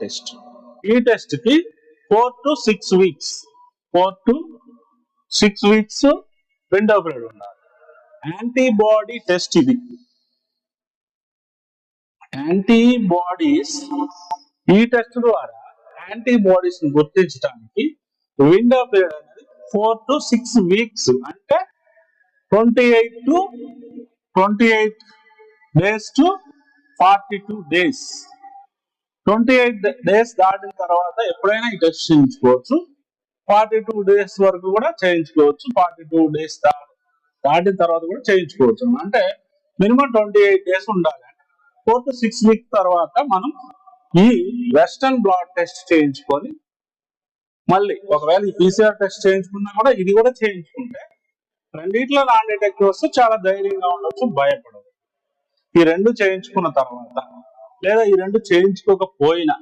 Test ఈ టెస్ట్కి four to six weeks four to six weeks window period ఉన్నారు antibody test ఇది. Antibodies ఈ టెస్ట్ ద్వారా యాంటీబాడీస్ని గుర్తించడానికి విండో పీరియడ్ అనేది ఫోర్ టు సిక్స్ వీక్స్ అంటే twenty eight to twenty eight days to forty two days twenty eight days దాటిన తర్వాత ఎప్పుడైనా ఈ టెస్ట్ చేయించుకోవచ్చు. ఫార్టీ టూ డేస్ వరకు కూడా చేయించుకోవచ్చు. ఫార్టీ టూ డేస్ దాటిన తర్వాత కూడా చేయించుకోవచ్చు. అంటే మినిమం ట్వంటీ ఎయిట్ డేస్ ఉండాలి. ఫోర్ టు సిక్స్ వీక్ తర్వాత మనం ఈ వెస్టర్న్ బ్లాడ్ టెస్ట్ చేయించుకొని మళ్ళీ ఒకవేళ ఈ పీసీఆర్ టెస్ట్ చేయించుకున్నా కూడా ఇది కూడా చేయించుకుంటే రెండిట్లో నాన్ డిటెక్టివ్ వస్తే చాలా ధైర్యంగా ఉండొచ్చు భయపడదు ఈ రెండు చేయించుకున్న తర్వాత లేదా ఈ రెండు చేయించుకోకపోయినా